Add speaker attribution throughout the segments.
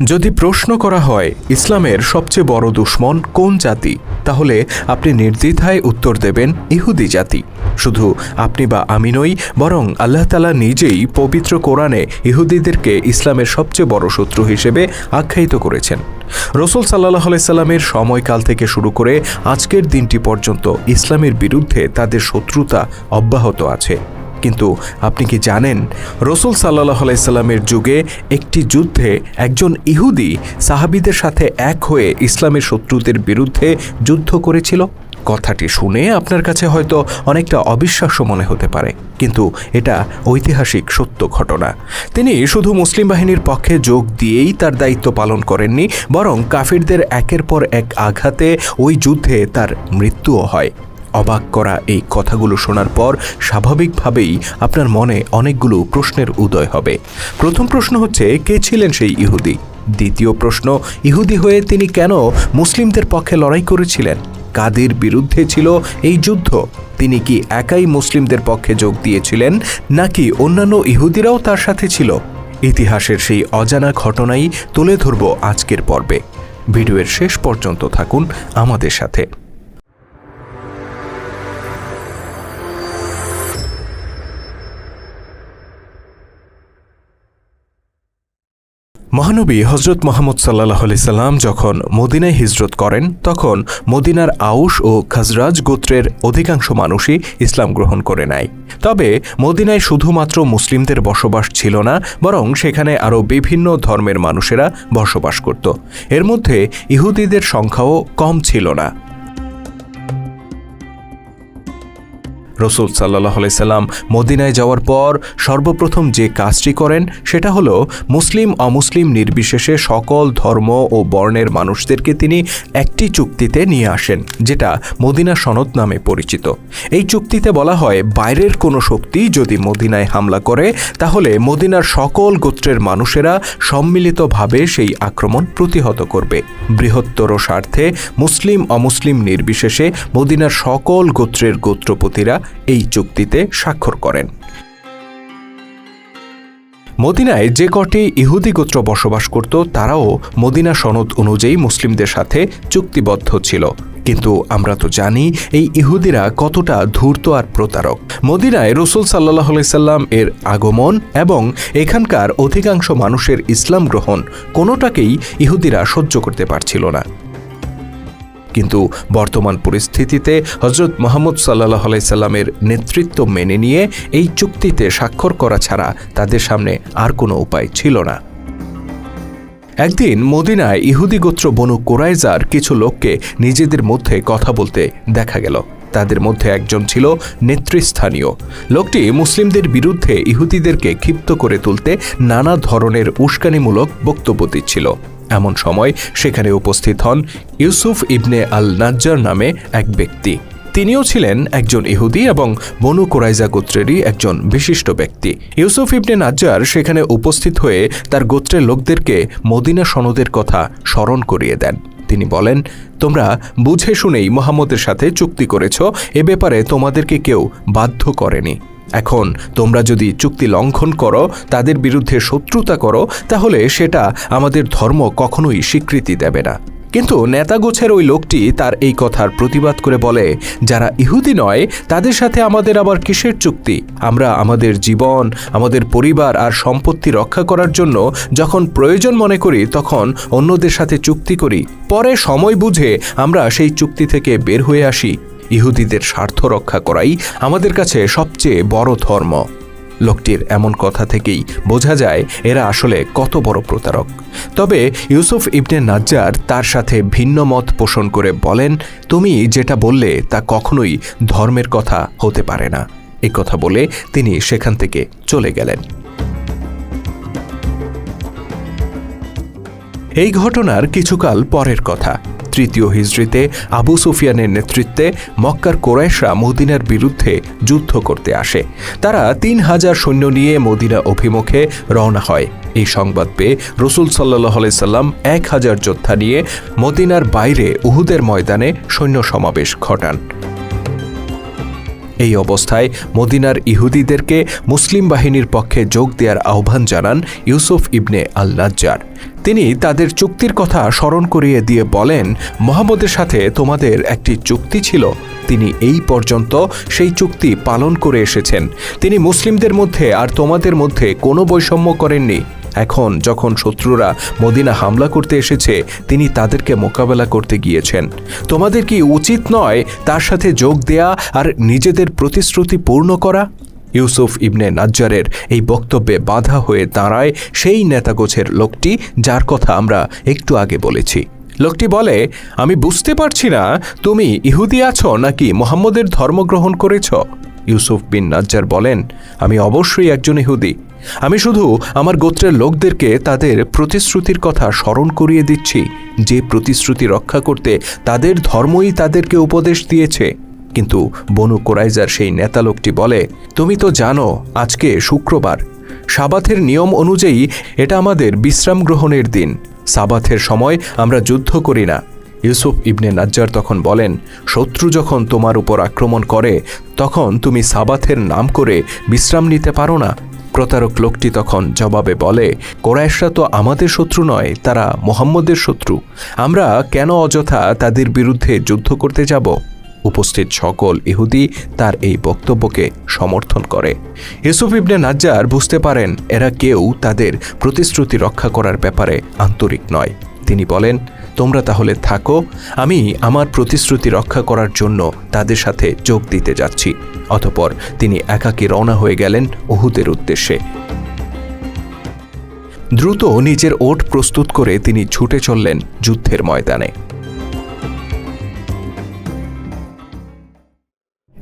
Speaker 1: যদি প্রশ্ন করা হয়, ইসলামের সবচেয়ে বড় দুশ্মন কোন জাতি, তাহলে আপনি নির্দ্বিধায় উত্তর দেবেন, ইহুদি জাতি। শুধু আপনি বা আমি নই, বরং আল্লাহ তালা নিজেই পবিত্র কোরআনে ইহুদিদেরকে ইসলামের সবচেয়ে বড় শত্রু হিসেবে আখ্যায়িত করেছেন। রসুল সাল্লাহ সাল্লামের সময়কাল থেকে শুরু করে আজকের দিনটি পর্যন্ত ইসলামের বিরুদ্ধে তাদের শত্রুতা অব্যাহত আছে। কিন্তু আপনি কি জানেন, রসুল সাল্লাহ আলাইসাল্লামের যুগে একটি যুদ্ধে একজন ইহুদি সাহাবিদের সাথে এক হয়ে ইসলামের শত্রুদের বিরুদ্ধে যুদ্ধ করেছিল? কথাটি শুনে আপনার কাছে হয়তো অনেকটা অবিশ্বাস্য মনে হতে পারে, কিন্তু এটা ঐতিহাসিক সত্য ঘটনা। তিনি শুধু মুসলিম বাহিনীর পক্ষে যোগ দিয়েই তার দায়িত্ব পালন করেননি, বরং কাফিরদের একের পর এক আঘাতে ওই যুদ্ধে তার মৃত্যুও হয়। অবাক করা এই কথাগুলো শোনার পর স্বাভাবিকভাবেই আপনার মনে অনেকগুলো প্রশ্নের উদয় হবে। প্রথম প্রশ্ন হচ্ছে, কে ছিলেন সেই ইহুদি? দ্বিতীয় প্রশ্ন, ইহুদি হয়ে তিনি কেন মুসলিমদের পক্ষে লড়াই করেছিলেন? কাদের বিরুদ্ধে ছিল এই যুদ্ধ? তিনি কি একাই মুসলিমদের পক্ষে যোগ দিয়েছিলেন, নাকি অন্যান্য ইহুদিরাও তার সাথে ছিল? ইতিহাসের সেই অজানা ঘটনাই তুলে ধরব আজকের পর্বে। ভিডিওর শেষ পর্যন্ত থাকুন আমাদের সাথে। মহানবী হজরত মোহাম্মদ সাল্লাহ সাল্লাম যখন মদিনায় হিজরত করেন, তখন মদিনার আউশ ও খাজরাজ গোত্রের অধিকাংশ মানুষই ইসলাম গ্রহণ করে নেয়। তবে মদিনায় শুধুমাত্র মুসলিমদের বসবাস ছিল না, বরং সেখানে আরও বিভিন্ন ধর্মের মানুষেরা বসবাস করত। এর মধ্যে ইহুদিদের সংখ্যাও কম ছিল না। রসুল সাল্লাহ সাল্লাম মদিনায় যাওয়ার পর সর্বপ্রথম যে কাজটি করেন সেটা হলো মুসলিম অমুসলিম নির্বিশেষে সকল ধর্ম ও বর্ণের মানুষদেরকে তিনি একটি চুক্তিতে নিয়ে আসেন, যেটা মদিনা সনদ নামে পরিচিত। এই চুক্তিতে বলা হয়, বাইরের কোনো শক্তি যদি মদিনায় হামলা করে, তাহলে মদিনার সকল গোত্রের মানুষেরা সম্মিলিতভাবে সেই আক্রমণ প্রতিহত করবে। বৃহত্তর স্বার্থে মুসলিম অমুসলিম নির্বিশেষে মদিনার সকল গোত্রের গোত্রপতিরা এই চুক্তিতে স্বাক্ষর করেন। মদিনায় যে কটি ইহুদি গোত্র বসবাস করত, তারাও মদিনা সনদ অনুযায়ী মুসলিমদের সাথে চুক্তিবদ্ধ ছিল। কিন্তু আমরা তো জানি, এই ইহুদিরা কতটা ধূর্ত আর প্রতারক। মদিনায় রসুল সাল্লাহ সাল্লাম এর আগমন এবং এখানকার অধিকাংশ মানুষের ইসলাম গ্রহণ কোনোটাকেই ইহুদিরা সহ্য করতে পারছিল না। কিন্তু বর্তমান পরিস্থিতিতে হজরত মোহাম্মদ সাল্লাহ আলাইসাল্লামের নেতৃত্ব মেনে নিয়ে এই চুক্তিতে স্বাক্ষর করা ছাড়া তাদের সামনে আর কোনো উপায় ছিল না। একদিন মদিনায় ইহুদি গোত্র বনু কোরাইজার কিছু লোককে নিজেদের মধ্যে কথা বলতে দেখা গেল। তাদের মধ্যে একজন ছিল নেতৃস্থানীয়। লোকটি মুসলিমদের বিরুদ্ধে ইহুদিদেরকে ক্ষিপ্ত করে তুলতে নানা ধরনের উস্কানিমূলক বক্তব্য দিচ্ছিল। এমন সময় সেখানে উপস্থিত হন ইউসুফ ইবনে আল নাজ্জার নামে এক ব্যক্তি। তিনিও ছিলেন একজন ইহুদি এবং বনু কোরাইজা গোত্রেরই একজন বিশিষ্ট ব্যক্তি। ইউসুফ ইবনে নাজ্জার সেখানে উপস্থিত হয়ে তার গোত্রের লোকদেরকে মদিনা সনদের কথা স্মরণ করিয়ে দেন। তিনি বলেন, তোমরা বুঝে শুনেই মোহাম্মদের সাথে চুক্তি করেছ, এ ব্যাপারে তোমাদেরকে কেউ বাধ্য করেনি। এখন তোমরা যদি চুক্তি লঙ্ঘন করো, তাদের বিরুদ্ধে শত্রুতা করো, তাহলে সেটা আমাদের ধর্ম কখনোই স্বীকৃতি দেবে না। কিন্তু নেতাগোছের ওই লোকটি তার এই কথার প্রতিবাদ করে বলে, যারা ইহুদি নয়, তাদের সাথে আমাদের আবার কিসের চুক্তি? আমরা আমাদের জীবন, আমাদের পরিবার আর সম্পত্তি রক্ষা করার জন্য যখন প্রয়োজন মনে করি, তখন অন্যদের সাথে চুক্তি করি। পরে সময় বুঝে আমরা সেই চুক্তি থেকে বের হয়ে আসি। ইহুদিদের স্বার্থ রক্ষা করাই আমাদের কাছে সবচেয়ে বড় ধর্ম। লোকটির এমন কথা থেকেই বোঝা যায় এরা আসলে কত বড় প্রতারক। তবে ইউসুফ ইবনে নাজ্জার তার সাথে ভিন্ন মত পোষণ করে বলেন, তুমি যেটা বললে তা কখনোই ধর্মের কথা হতে পারে না। এই কথা বলে তিনি সেখান থেকে চলে গেলেন। এই ঘটনার কিছুকাল পরের কথা। তৃতীয় হিজড়িতে আবু সুফিয়ানের নেতৃত্বে মক্কার কোরাইশরা মদিনার বিরুদ্ধে যুদ্ধ করতে আসে। তারা তিন হাজার সৈন্য নিয়ে মদিনা অভিমুখে রওনা হয়। এই সংবাদ পেয়ে রসুল সাল্লাহ সাল্লাম এক হাজার যোদ্ধা নিয়ে মদিনার বাইরে উহুদের ময়দানে সৈন্য সমাবেশ ঘটান। এই অবস্থায় মদিনার ইহুদিদেরকে মুসলিম বাহিনীর পক্ষে যোগ দেওয়ার আহ্বান জানান ইউসুফ ইবনে আল নাজ্জার তিনি তাদের চুক্তির কথা স্মরণ করিয়ে দিয়ে বলেন, মোহাম্মদের সাথে তোমাদের একটি চুক্তি ছিল। তিনি এই পর্যন্ত সেই চুক্তি পালন করে এসেছেন। তিনি মুসলিমদের মধ্যে আর তোমাদের মধ্যে কোনো বৈষম্য করেননি। এখন যখন শত্রুরা মদিনা হামলা করতে এসেছে, তিনি তাদেরকে মোকাবেলা করতে গিয়েছেন। তোমাদের কি উচিত নয় তার সাথে যোগ দেয়া আর নিজেদের প্রতিশ্রুতি পূর্ণ করা? ইউসুফ ইবনে নাজ্জারের এই বক্তব্যে বাধা হয়ে দাঁড়ায় সেই নেতাগোছের লোকটি, যার কথা আমরা একটু আগে বলেছি। লোকটি বলে, আমি বুঝতে পারছি না, তুমি ইহুদি আছো নাকি মোহাম্মদের ধর্ম গ্রহণ করেছ? ইউসুফ বিন নাজ্জার বলেন, আমি অবশ্যই একজন ইহুদি। আমি শুধু আমার গোত্রের লোকদেরকে তাদের প্রতিশ্রুতির কথা স্মরণ করিয়ে দিচ্ছি। যে প্রতিশ্রুতি রক্ষা করতে তাদের ধর্মই তাদেরকে উপদেশ দিয়েছে কিন্তু বনু কোরাইজার সেই নেতা লোকটি বলে, তুমি তো জানো, আজকে শুক্রবার। সাবাথের নিয়ম অনুযায়ী এটা আমাদের বিশ্রাম গ্রহণের দিন। সাবাথের সময় আমরা যুদ্ধ করি না। ইউসুফ ইবনে নাজ্জার তখন বলেন, শত্রু যখন তোমার উপর আক্রমণ করে, তখন তুমি সাবাথের নাম করে বিশ্রাম নিতে পারো না। প্রতারক লোকটি তখন জবাবে বলে, কোরাইশরা তো আমাদের শত্রু নয়, তারা মোহাম্মদের শত্রু। আমরা কেন অযথা তাদের বিরুদ্ধে যুদ্ধ করতে যাব? উপস্থিত সকল ইহুদি তার এই বক্তব্যকে সমর্থন করে। ইউসুফ ইবনে নাজ্জার বুঝতে পারেন, এরা কেউ তাদের প্রতিশ্রুতি রক্ষা করার ব্যাপারে আন্তরিক নয়। তিনি বলেন, তোমরা তাহলে থাকো, আমি আমার প্রতিশ্রুতি রক্ষা করার জন্য তাদের সাথে যোগ দিতে যাচ্ছি। অতপর তিনি একাকী রওনা হয়ে গেলেন ওহুদের উদ্দেশ্যে। দ্রুত নিজের ওট প্রস্তুত করে তিনি ছুটে চললেন যুদ্ধের ময়দানে।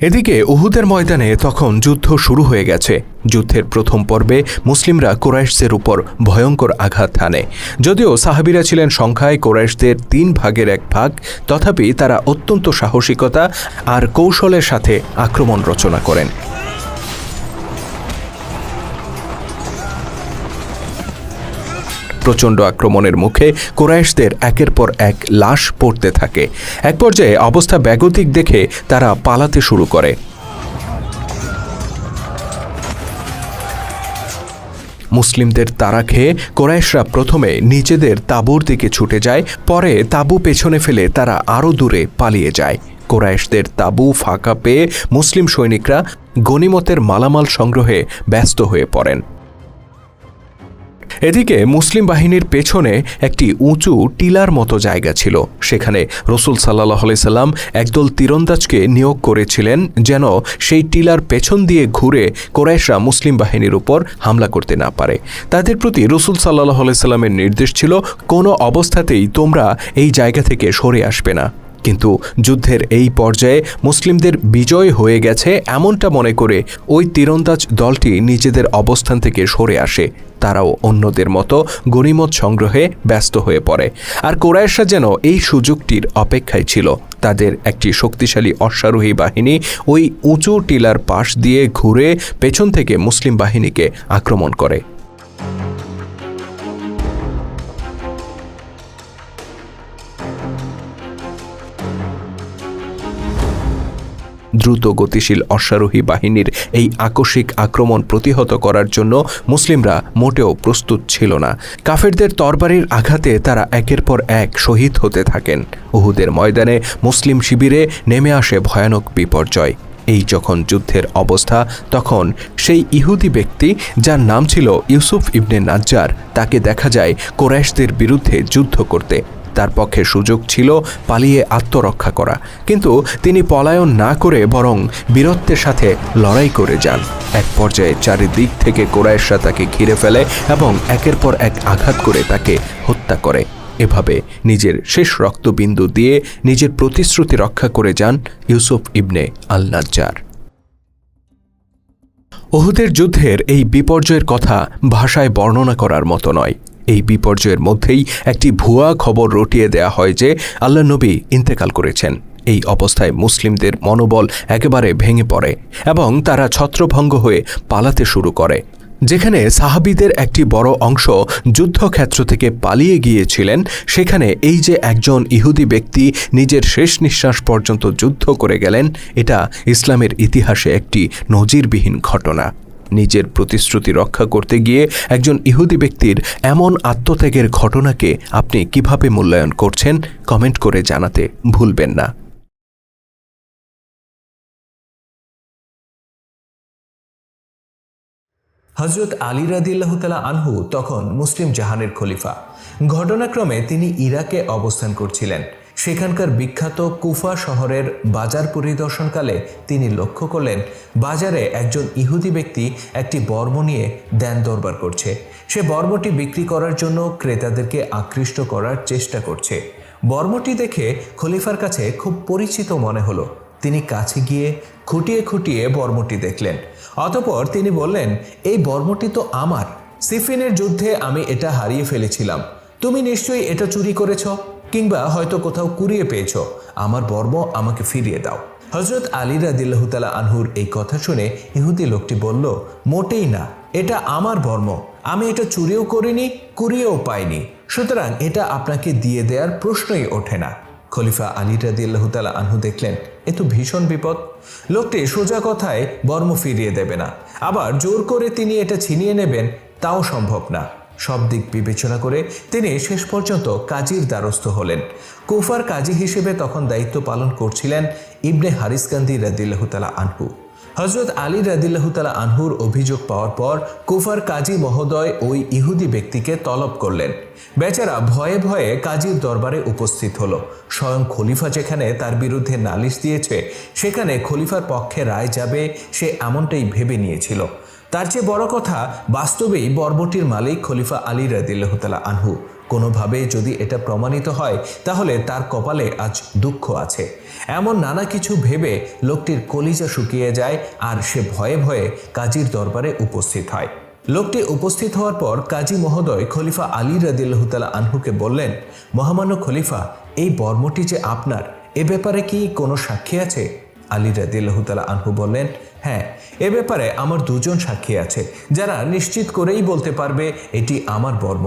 Speaker 1: এদিকে উহুদের ময়দানে তখন যুদ্ধ শুরু হয়ে গেছে। যুদ্ধের প্রথম পর্বে মুসলিমরা কোরাইশদের উপর ভয়ঙ্কর আঘাত হানে। যদিও সাহাবিরা ছিলেন সংখ্যায় কোরাইশদের তিন ভাগের এক ভাগ, তথাপি তারা অত্যন্ত সাহসিকতা আর কৌশলের সাথে আক্রমণ রচনা করেন। প্রচণ্ড আক্রমণের মুখে কোরাইশদের একের পর এক লাশ পড়তে থাকে। এক পর্যায়ে অবস্থা ব্যাগতিক দেখে তারা পালাতে শুরু করে। মুসলিমদের তারা খেয়ে কোরাইশরা প্রথমে নিজেদের তাঁবুর দিকে ছুটে যায়, পরে তাঁবু পেছনে ফেলে তারা আরও দূরে পালিয়ে যায়। কোরাইশদের তাঁবু ফাঁকা পেয়ে মুসলিম সৈনিকরা গনিমতের মালামাল সংগ্রহে ব্যস্ত হয়ে পড়েন। এদিকে মুসলিম বাহিনীর পেছনে একটি উঁচু টিলার মতো জায়গা ছিল। সেখানে রসুল সাল্লাহ সাল্লাম একদল তীরন্দাজকে নিয়োগ করেছিলেন যেন সেই টিলার পেছন দিয়ে ঘুরে কোরাইশরা মুসলিম বাহিনীর উপর হামলা করতে না পারে। তাদের প্রতি রসুল সাল্লাহ সাল্লামের নির্দেশ ছিল, কোনো অবস্থাতেই তোমরা এই জায়গা থেকে সরে আসবে না। কিন্তু যুদ্ধের এই পর্যায়ে মুসলিমদের বিজয় হয়ে গেছে এমনটা মনে করে ওই তীরন্দাজ দলটি নিজেদের অবস্থান থেকে সরে আসে। তারাও অন্যদের মতো গণিমত সংগ্রহে ব্যস্ত হয়ে পড়ে। আর কোরাইশা যেন এই সুযোগটির অপেক্ষায় ছিল। তাদের একটি শক্তিশালী অশ্বারোহী বাহিনী ওই উঁচু টিলার পাশ দিয়ে ঘুরে পেছন থেকে মুসলিম বাহিনীকে আক্রমণ করে। দ্রুত গতিশীল অশ্বারোহী বাহিনীর এই আকস্মিক আক্রমণ প্রতিহত করার জন্য মুসলিমরা মোটেও প্রস্তুত ছিল না। কাফেরদের তরবারির আঘাতে তারা একের পর এক শহীদ হতে থাকেন। উহুদের ময়দানে মুসলিম শিবিরে নেমে আসে ভয়ানক বিপর্যয়। এই যখন যুদ্ধের অবস্থা, তখন সেই ইহুদি ব্যক্তি যার নাম ছিল ইউসুফ ইবনে নাজ্জার, তাকে দেখা যায় কোরাইশদের বিরুদ্ধে যুদ্ধ করতে। তার পক্ষে সুযোগ ছিল পালিয়ে আত্মরক্ষা করা। কিন্তু তিনি পলায়ন না করে বরং বীরত্বের সাথে লড়াই করে যান। এক পর্যায়ে চারিদিক থেকে কোরাইশরা তাকে ঘিরে ফেলে এবং একের পর এক আঘাত করে তাকে হত্যা করে। এভাবে নিজের শেষ রক্তবিন্দু দিয়ে নিজের প্রতিশ্রুতি রক্ষা করে যান ইউসুফ ইবনে আল নাজ্জার ওহুদের যুদ্ধের এই বিপর্যয়ের কথা ভাষায় বর্ণনা করার মতো নয়। এই বিপর্যয়ের মধ্যেই একটি ভুয়া খবর রটিয়ে দেয়া হয় যে আল্লাহ নবী ইন্তেকাল করেছেন। এই অবস্থায় মুসলিমদের মনোবল একেবারে ভেঙে পড়ে এবং তারা ছত্রভঙ্গ হয়ে পালাতে শুরু করে। যেখানে সাহাবিদের একটি বড় অংশ যুদ্ধক্ষেত্র থেকে পালিয়ে গিয়েছিলেন, সেখানে এই যে একজন ইহুদি ব্যক্তি নিজের শেষ নিঃশ্বাস পর্যন্ত যুদ্ধ করে গেলেন, এটা ইসলামের ইতিহাসে একটি নজিরবিহীন ঘটনা। নিজের প্রতিশ্রুতি রক্ষা করতে গিয়ে একজন ইহুদি ব্যক্তির এমন আত্মত্যাগের ঘটনাকে আপনি কীভাবে মূল্যায়ন করছেন, কমেন্ট করে জানাতে ভুলবেন না।
Speaker 2: হজরত আলী রাদিল্লাহ তালা আনহু তখন মুসলিম জাহানের খলিফা। ঘটনাক্রমে তিনি ইরাকে অবস্থান করছিলেন। সেখানকার বিখ্যাত কুফা শহরের বাজার পরিদর্শনকালে তিনি লক্ষ্য করলেন, বাজারে একজন ইহুদি ব্যক্তি একটি বর্ম নিয়ে দেন দরবার করছে। সে বর্মটি বিক্রি করার জন্য ক্রেতাদেরকে আকৃষ্ট করার চেষ্টা করছে। বর্মটি দেখে খলিফার কাছে খুব পরিচিত মনে হলো। তিনি কাছে গিয়ে খুঁটিয়ে খুঁটিয়ে বর্মটি দেখলেন। অতপর তিনি বললেন, এই বর্মটি তো আমার। সিফিনের যুদ্ধে আমি এটা হারিয়ে ফেলেছিলাম। তুমি নিশ্চয়ই এটা চুরি করেছ? কিংবা হয়তো কোথাও কুড়িয়ে পেয়েছ। আমার বর্ম আমাকে ফিরিয়ে দাও। হজরত আলী রাদিল্লাহতালা আনহুর এই কথা শুনে ইহুদি লোকটি বলল, মোটেই না, এটা আমার বর্ম। আমি এটা চুরিও করিনি, কুড়িয়েও পাইনি। সুতরাং এটা আপনাকে দিয়ে দেওয়ার প্রশ্নই ওঠে না। খলিফা আলী রাদিল্লাহ তালা আনহু দেখলেন, এ তো ভীষণ বিপদ। লোকটি সোজা কথায় বর্ম ফিরিয়ে দেবে না। আবার জোর করে তিনি এটা ছিনিয়ে নেবেন, তাও সম্ভব না। সব দিক বিবেচনা করে তিনি শেষ পর্যন্ত কাজীর দ্বারস্থ হলেন। কুফার কাজী হিসেবে তখন দায়িত্ব পালন করছিলেন ইবনে হারিসকান্দি রাদিল্লাহ তালা আনহু। হজরত আলী রাদিল্লাহতালা আনহুর অভিযোগ পাওয়ার পর কুফার কাজী মহোদয় ওই ইহুদি ব্যক্তিকে তলব করলেন। বেচারা ভয়ে ভয়ে কাজীর দরবারে উপস্থিত হলো। স্বয়ং খলিফা যেখানে তার বিরুদ্ধে নালিশ দিয়েছে, সেখানে খলিফার পক্ষে রায় যাবে সে এমনটাই ভেবে নিয়েছিল। তার চেয়ে বড় কথা, বাস্তবেই বর্বটির মালিক খলিফা আলী রাদিল্লাহতালা আনহু। কোনোভাবে যদি এটা প্রমাণিত হয়, তাহলে তার কপালে আজ দুঃখ আছে। এমন নানা কিছু ভেবে লোকটির কলিজা শুকিয়ে যায় আর সে ভয়ে ভয়ে কাজীর দরবারে উপস্থিত হয়। লোকটি উপস্থিত হওয়ার পর কাজী মহোদয় খলিফা আলী রাদিল্লাহতালা আনহুকে বললেন, মহামান্য খলিফা, এই বর্মটি যে আপনার, এ ব্যাপারে কি কোনো সাক্ষী আছে? আলী রাদিল্লাহতালা আনহু বললেন হ্যাঁ এ ব্যাপারে আমার দুজন সাক্ষী আছে, যারা নিশ্চিত করেই বলতে পারবে এটি আমার বর্ম।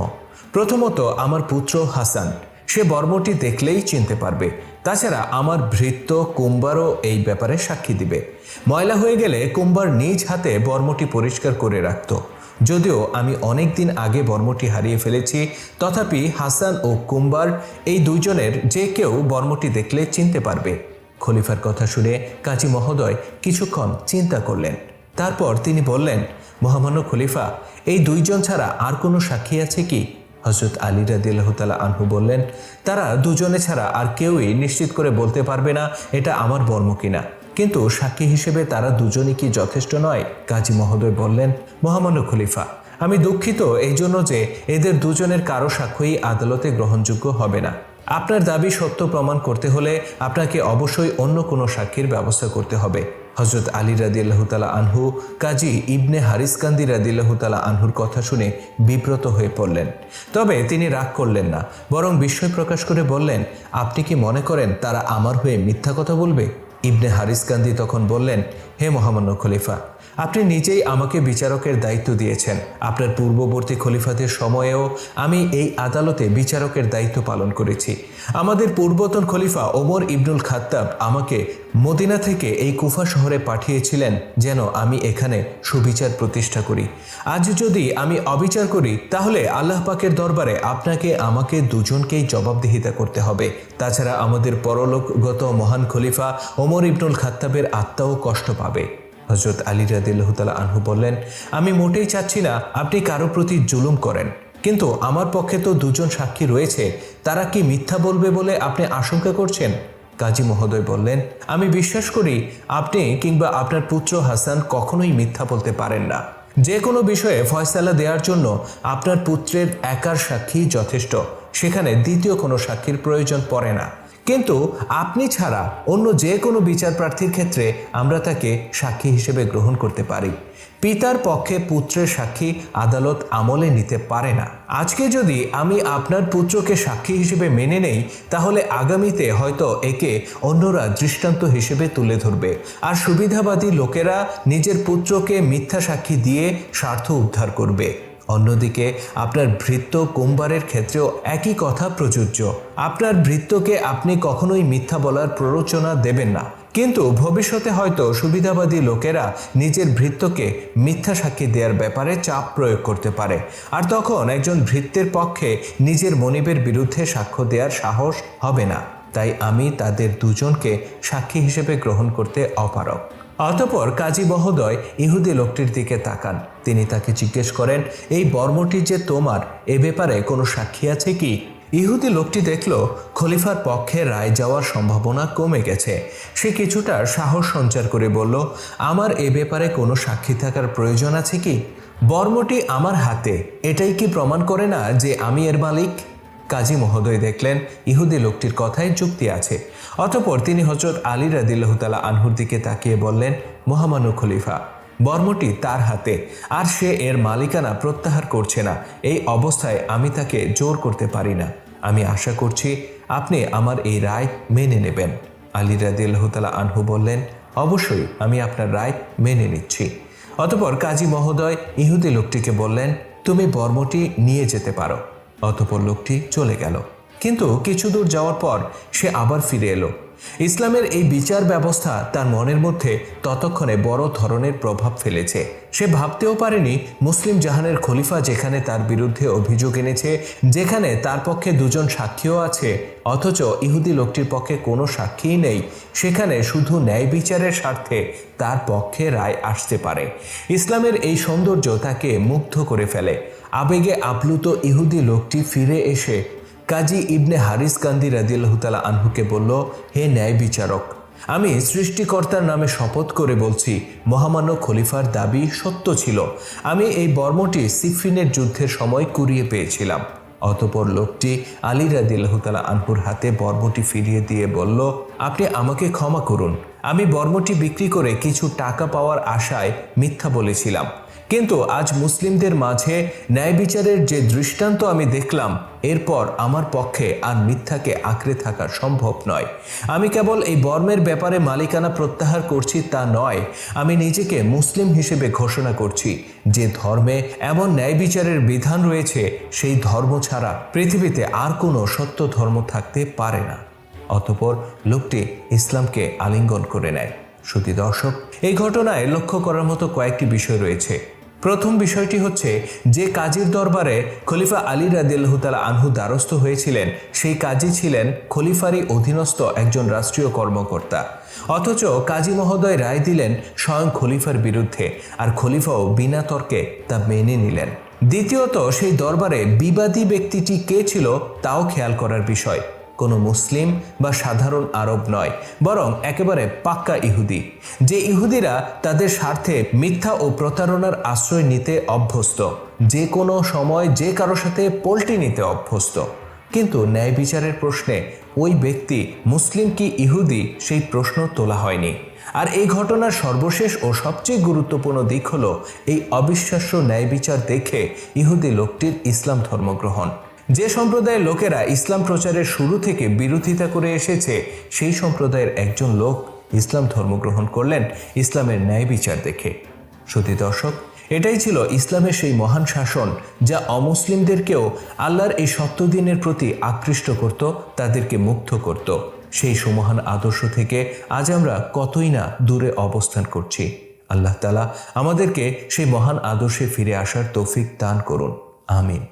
Speaker 2: প্রথমত আমার পুত্র হাসান, সে বর্মটি দেখলেই চিনতে পারবে। তাছাড়া আমার ভৃত্য কুম্বারও এই ব্যাপারে সাক্ষী দিবে। ময়লা হয়ে গেলে কুম্বার নিজ হাতে বর্মটি পরিষ্কার করে রাখত। যদিও আমি অনেক দিন আগে বর্মটি হারিয়ে ফেলেছি, তথাপি হাসান ও কুম্বার এই দুজনের যে কেউ বর্মটি দেখলে চিনতে পারবে। খলিফার কথা শুনে কাজী মহোদয় কিছুক্ষণ চিন্তা করলেন। তারপর তিনি বললেন, মহামান্য খলিফা, এই দুইজন ছাড়া আর কোনো সাক্ষী আছে কি? হজরত আলী রাদিল্লাহতালা আনহু বললেন, তারা দুজনে ছাড়া আর কেউই নিশ্চিত করে বলতে পারবে না এটা আমার বর্ম কিনা। কিন্তু সাক্ষী হিসেবে তারা দুজনই কি যথেষ্ট নয়? কাজী মহোদয় বললেন, মহামান্য খলিফা, আমি দুঃখিত এই জন্য যে এদের দুজনের কারও সাক্ষ্যই আদালতে গ্রহণযোগ্য হবে না। আপনার দাবি সত্য প্রমাণ করতে হলে আপনাকে অবশ্যই অন্য কোনো সাক্ষীর ব্যবস্থা করতে হবে। হজরত আলী রাদিল্লাহতালা আনহু, কাজী ইবনে হারিসকান্দি রাদিল্লাহতালা আনহুর কথা শুনে বিব্রত হয়ে পড়লেন। তবে তিনি রাগ করলেন না, বরং বিস্ময় প্রকাশ করে বললেন, আপনি কি মনে করেন তারা আমার হয়ে মিথ্যা কথা বলবে? ইবনে হারিসকান্দি তখন বললেন, হে মহামান্য খলিফা আপনি নিজেই আমাকে বিচারকের দায়িত্ব দিয়েছেন। আপনার পূর্ববর্তী খলিফাদের সময়েও আমি এই আদালতে বিচারকের দায়িত্ব পালন করেছি। আমাদের পূর্বতন খলিফা ওমর ইবনুল খাত্তাব আমাকে মদিনা থেকে এই কুফা শহরে পাঠিয়েছিলেন যেন আমি এখানে সুবিচার প্রতিষ্ঠা করি। আজ যদি আমি অবিচার করি, তাহলে আল্লাহ পাকের দরবারে আপনাকে আমাকে দুজনকেই জবাবদিহিতা করতে হবে। তাছাড়া আমাদের পরলোকগত মহান খলিফা ওমর ইবনুল খাত্তাবের আত্মাও কষ্ট পাবে। হজরত আলী রাদিল্লাহতালা আনহু বললেন, আমি মোটেই চাচ্ছি না আপনি কারও প্রতি জুলুম করেন, কিন্তু আমার পক্ষে তো দুজন সাক্ষী রয়েছে, তারা কি মিথ্যা বলবে বলে আপনি আশঙ্কা করছেন? কাজী মহোদয় বললেন, আমি বিশ্বাস করি আপনি কিংবা আপনার পুত্র হাসান কখনোই মিথ্যা বলতে পারেন না। যে কোনো বিষয়ে ফয়সালা দেওয়ার জন্য আপনার পুত্রের একার সাক্ষী যথেষ্ট, সেখানে দ্বিতীয় কোনো সাক্ষীর প্রয়োজন পড়ে না। কিন্তু আপনি ছাড়া অন্য যে কোনো বিচার প্রার্থীর ক্ষেত্রে আমরা তাকে সাক্ষী হিসেবে গ্রহণ করতে পারি। পিতার পক্ষে পুত্রের সাক্ষী আদালত আমলে নিতে পারে না। আজকে যদি আমি আপনার পুত্রকে সাক্ষী হিসেবে মেনে নেই, তাহলে আগামীতে হয়তো একে অন্যরা দৃষ্টান্ত হিসেবে তুলে ধরবে। আর সুবিধাবাদী লোকেরা নিজের পুত্রকে মিথ্যা সাক্ষী দিয়ে স্বার্থ উদ্ধার করবে। অন্যদিকে, আপনার ভৃত্য কুম্বারের ক্ষেত্রেও একই কথা প্রযোজ্য। আপনার ভৃত্যকে আপনি কখনোই মিথ্যা বলার প্ররোচনা দেবেন না। কিন্তু ভবিষ্যতে হয়তো সুবিধাবাদী লোকেরা নিজের ভৃত্যকে মিথ্যা সাক্ষী দেওয়ার ব্যাপারে চাপ প্রয়োগ করতে পারে। আর তখন একজন ভৃত্যের পক্ষে নিজের মনিবের বিরুদ্ধে সাক্ষ্য দেওয়ার সাহস হবে না। তাই আমি তাদের দুজনকে সাক্ষী হিসেবে গ্রহণ করতে অপারক অতপর কাজী মহোদয় ইহুদি লোকটির দিকে তাকান। তিনি তাকে জিজ্ঞেস করেন, এই বর্মটি যে তোমার, এ ব্যাপারে কোনো সাক্ষী আছে কি? ইহুদি লোকটি দেখল, খলিফার পক্ষে রায় যাওয়ার সম্ভাবনা কমে গেছে। সে কিছুটা সাহস সঞ্চার করে বলল, আমার এ ব্যাপারে কোনো সাক্ষী থাকার প্রয়োজন আছে কি? বর্মটি আমার হাতে, এটাই কি প্রমাণ করে না যে আমি এর মালিক? কাজী মহোদয় দেখলেন, ইহুদি লোকটির কথায় যুক্তি আছে। অতপর তিনি হজরত আলী রাদিল্লাহতালা আনহুর দিকে তাকিয়ে বললেন মহামানু খলিফা বর্মটি তার হাতে, আর সে এর মালিকানা প্রত্যাহার করছে না। এই অবস্থায় আমি তাকে জোর করতে পারি না। আমি আশা করছি আপনি আমার এই রায় মেনে নেবেন। আলী রাদিল্লাহতালা আনহু বললেন, অবশ্যই, আমি আপনার রায় মেনে নিচ্ছি। অতপর কাজী মহোদয় ইহুদি লোকটিকে বললেন, তুমি বর্মটি নিয়ে যেতে পারো। অতপর লোকটি চলে গেল। কিন্তু কিছু দূর যাওয়ার পর সে আবার ফিরে এলো। ইসলামের এই বিচার ব্যবস্থা তার মনের মধ্যে ততক্ষণে বড় ধরনের প্রভাব ফেলেছে। সে ভাবতেও পারেনি মুসলিম জাহানের খলিফা যেখানে তার বিরুদ্ধে অভিযোগ এনেছে, যেখানে তার পক্ষে দুজন সাক্ষীও আছে, অথচ ইহুদি লোকটির পক্ষে কোনো সাক্ষীই নেই। সেখানে শুধু ন্যায় বিচারের স্বার্থে তার পক্ষে রায় আসতে পারে। ইসলামের এই সৌন্দর্য তাকে মুগ্ধ করে ফেলে। আবেগে আপ্লুত ইহুদি লোকটি ফিরে এসে কাজী ইবনে হারিস কান্দি রাদিল্লাহতালা আনহুকে বলল, হে ন্যায় বিচারক, আমি সৃষ্টিকর্তার নামে শপথ করে বলছি, মহামান্য খলিফার দাবি সত্য ছিল। আমি এই বর্মটি সিফিনের যুদ্ধের সময় কুড়িয়ে পেয়েছিলাম। অতপর লোকটি আলী রাদিল্লাহতালা আনহুর হাতে বর্মটি ফিরিয়ে দিয়ে বলল, আপনি আমাকে ক্ষমা করুন। আমি বর্মটি বিক্রি করে কিছু টাকা পাওয়ার আশায় মিথ্যা বলেছিলাম। কিন্তু আজ মুসলিমদের মাঝে ন্যায় বিচারের যে দৃষ্টান্ত আমি দেখলাম, এরপর আমার পক্ষে আর মিথ্যাকে আঁকড়ে থাকা সম্ভব নয়। আমি কেবল এই বর্মের ব্যাপারে মালিকানা প্রত্যাহার করছি তা নয়, আমি নিজেকে মুসলিম হিসেবে ঘোষণা করছি। যে ধর্মে এমন ন্যায় বিচারের বিধান রয়েছে, সেই ধর্ম ছাড়া পৃথিবীতে আর কোনো সত্য ধর্ম থাকতে পারে না। অতপর লোকটি ইসলামকে আলিঙ্গন করে নেয়। শুধু দর্শক, এই ঘটনায় লক্ষ্য করার মতো কয়েকটি বিষয় রয়েছে। প্রথম বিষয়টি হচ্ছে, যে কাজীর দরবারে খলিফা আলী রাদিল্লাহতালা আনহু দ্বারস্থ হয়েছিলেন, সেই কাজী ছিলেন খলিফারই অধীনস্থ একজন রাষ্ট্রীয় কর্মকর্তা। অথচ কাজী মহোদয় রায় দিলেন স্বয়ং খলিফার বিরুদ্ধে, আর খলিফাও বিনা তর্কে তা মেনে নিলেন। দ্বিতীয়ত, সেই দরবারে বিবাদী ব্যক্তিটি কে ছিল, তাও খেয়াল করার বিষয়। কোনো মুসলিম বা সাধারণ আরব নয়, বরং একেবারে পাক্কা ইহুদি। যে ইহুদিরা তাদের স্বার্থে মিথ্যা ও প্রতারণার আশ্রয় নিতে অভ্যস্ত, যে কোনো সময় যে কারও সাথে পল্টি নিতে অভ্যস্ত। কিন্তু ন্যায় বিচারের প্রশ্নে ওই ব্যক্তি মুসলিম কি ইহুদি, সেই প্রশ্ন তোলা হয়নি। আর এই ঘটনার সর্বশেষ ও সবচেয়ে গুরুত্বপূর্ণ দিক হলো এই অবিশ্বাস্য ন্যায় বিচার দেখে ইহুদি লোকটির ইসলাম ধর্মগ্রহণ। যে সম্প্রদায়ের লোকেরা ইসলাম প্রচারের শুরু থেকে বিরোধিতা করে এসেছে, সেই সম্প্রদায়ের একজন লোক ইসলাম ধর্মগ্রহণ করলেন ইসলামের ন্যায় বিচার দেখে। সতী দর্শক, এটাই ছিল ইসলামের সেই মহান শাসন যা অমুসলিমদেরকেও আল্লাহর এই সত্য দিনের প্রতি আকৃষ্ট করত, তাদেরকে মুগ্ধ করত। সেই সুমহান আদর্শ থেকে আজ আমরা কতই না দূরে অবস্থান করছি। আল্লাহ তালা আমাদেরকে সেই মহান আদর্শে ফিরে আসার তৌফিক দান করুন। আমিন।